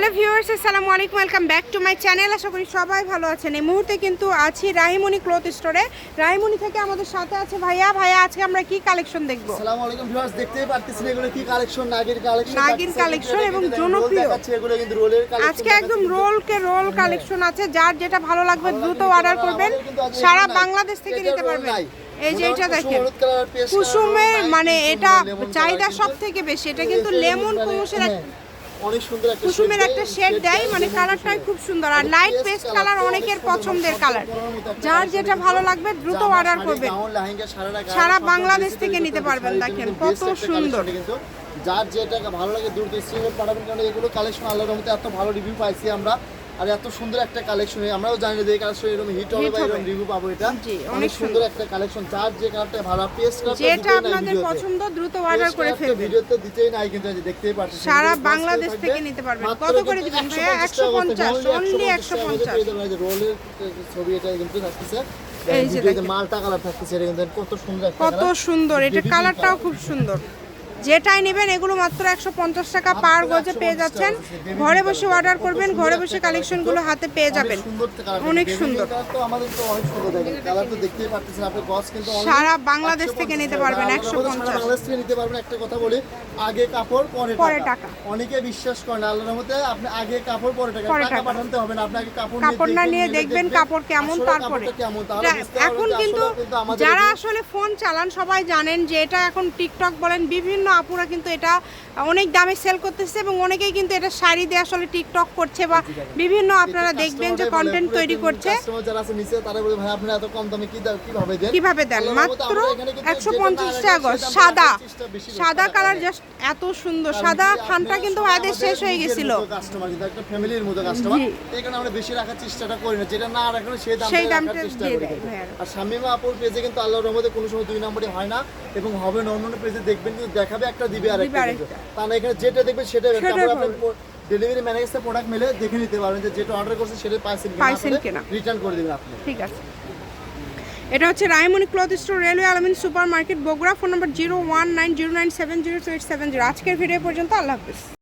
Hello viewers আসসালামু আলাইকুম welcome back to my channel. আশা করি সবাই ভালো আছেন। এই মুহূর্তে কিন্তু আছি রাহিমণি ক্লথ স্টোরে। রাহিমণি থেকে আমাদের সাথে আছে ভাইয়া। ভাইয়া আজকে আমরা কি কালেকশন দেখব? আসসালামু আলাইকুম ভিউয়ার্স দেখতেই পারতেছেন এগুলো কি collection? Nagir collection Nagir collection এবং জনপ্রিয়। এগুলো কিন্তু রোলের কালেকশন আজকে একদম রোল কে রোল কালেকশন আছে। যার যেটা ভালো লাগবে দ্রুত অর্ডার করবেন। সারা বাংলাদেশ থেকে নিতে পারবেন। এই যে এটা দেখেন কুসুমের মানে এটা চাহিদা সব থেকে বেশি। এটা কিন্তু লেমন কুসুমের এক- অনেক সুন্দর একটা কুসুমের একটা শেড দেয় মানে কালারটাই খুব সুন্দর। আর লাইট পেস্ট কালার অনেকের পছন্দের কালার যার যেটা ভালো লাগবে দ্রুত অর্ডার করবেন সারা বাংলাদেশ থেকে নিতে পারবেন, দেখেন, কত সুন্দর। কিন্তু যার যেটা ভালো লাগে দূর স্ক্রিনে পাঠাবেন কারণ এগুলো কালেকশন আল্লাহর রহমতে এত ভালো রিভিউ পাইছি আমরা। আর এত সুন্দর একটা কালেকশন আমরাও জানি না যে এই কালেকশন এরকম হিট হবে বা এরকম রিভিউ পাবো এটা। অনেক সুন্দর একটা কালেকশন যার যে কালারটা ভালো পেস্ট যেটা আপনাদের পছন্দ দ্রুত অর্ডার করে ফেলবেন। ভিডিওতে দিতেই নাই কিন্তু যে দেখতেই পাচ্ছেন সারা বাংলাদেশ। থেকে নিতে পারবেন। কত করে দিবেন ভাইয়া? 150 টাকা 150, only only 150 টাকা 150 পেয়ে যাবেন। এই যে রোলের ছবি এটা কিন্তু থাকতেছে এই যে মালটা কালার থাকতেছে এটা কিন্তু কত সুন্দর কত সুন্দর এটা কালারটাও খুব সুন্দর। যেটাই নেবেন এগুলো মাত্র একশো পঞ্চাশ টাকা পার গজে পেয়ে যাচ্ছেন। ঘরে বসে অর্ডার করবেন ঘরে বসে কালেকশনগুলো হাতে পেয়ে যাবেন। অনেক সুন্দর সারা বাংলাদেশ থেকে নিতে পারবেন, টাকা। 150 সারা বাংলাদেশ থেকে নিতে পারবেন একটা কথা বলি আগে কাপড় পরে টাকা। অনেকে বিশ্বাস করেন আল্লাহর আপনি আগে কাপড় পরে টাকা। টাকা। পাঠাতে হবে না আপনাকে কাপড় কাপড় না নিয়ে দেখবেন কাপড় কেমন তারপরে। এখন কিন্তু যারা আসলে ফোন চালান সবাই জানেন যে এটা এখন টিকটক বলেন বিভিন্ন আপুরা কিন্তু এটা অনেক দামে সেল করতেছে এবং অনেকেই কিন্তু এটা শাড়ি দিয়ে আসলে টিকটক করছে বা বিভিন্ন আপনারা দেখবেন যে কন্টেন্ট তৈরি করছে। কীভাবে দেন? মাত্র একশো পঞ্চাশ টাকা সাদা সাদা কালার কালার। জাস্ট এত সুন্দর। সাদা খানটা কিন্তু আমাদের শেষ হয়ে গেছিল। কাস্টমার কিন্তু একটা ফ্যামিলির মতো কাস্টমার এই কারণে আমরা বেশি রাখার চেষ্টাটা করি না। যেটা না রাখলে সেই দামটা সেই দামটা চেষ্টা করি। আর শামিমা আপুর পেজে কিন্তু আল্লাহর রহমতে কোনো সময় দুই নম্বরই হয় না এবং হবে না। অন্য পেজে দেখবেন কিন্তু দেখাবে একটা দিবে আর একটা তাহলে এখানে যেটা দেখবে সেটাই তারপর আপনি ডেলিভারি ম্যানের কাছে প্রোডাক্ট মেলে দেখে নিতে পারবেন যে যেটা অর্ডার করছে সেটা পাইছেন পাইছেন কিনা। রিটার্ন করে দিবেন আপনি। ঠিক আছে। এটা হচ্ছে Raymoni cloth store railway Almin super market Bogura. Phone number zero one nine zero nine seven zero two eight seven zero. আজকের ভিডিও পর্যন্ত আল্লাহ হাফিজ।